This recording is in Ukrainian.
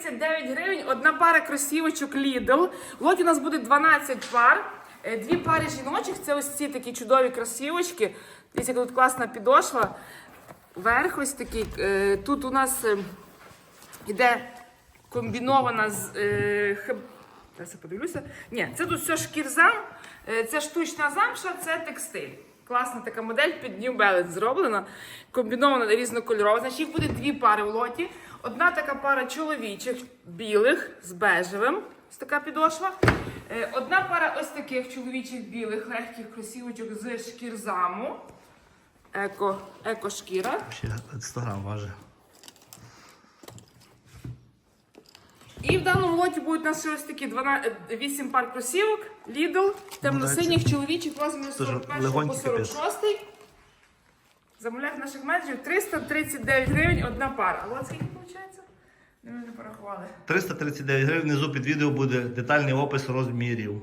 339 гривень, одна пара кросівочок Lidl. В лоті у нас буде 12 пар. Е, Дві пари жіночих, це ось ці такі чудові кросівочки. Дивіться, тут класна підошва. Верх ось такий. Е, Тут у нас е, іде комбінована з. Зараз я подивлюся. Ні, це тут все шкірзам, це штучна замша, це текстиль. Класна така модель під New Balance зроблена, комбінована різнокольорова. Значить, їх буде дві пари в лоті. Одна така пара чоловічих, білих з бежевим. Ось така підошва. Е, Одна пара ось таких чоловічих білих легких кросівочок з шкірзаму. Еко, еко шкіра. Ще 100 грам важить. І в даному лоті будуть у нас ось такі 12, 8 пар кросівок, Lidl, темно-синіх чоловічих розмірів 41 по легонький капець. 46. Замовляють наших менеджерів 339 гривень одна пара. А от скільки виходить? Ми не порахували. 339 гривень внизу під відео буде детальний опис розмірів.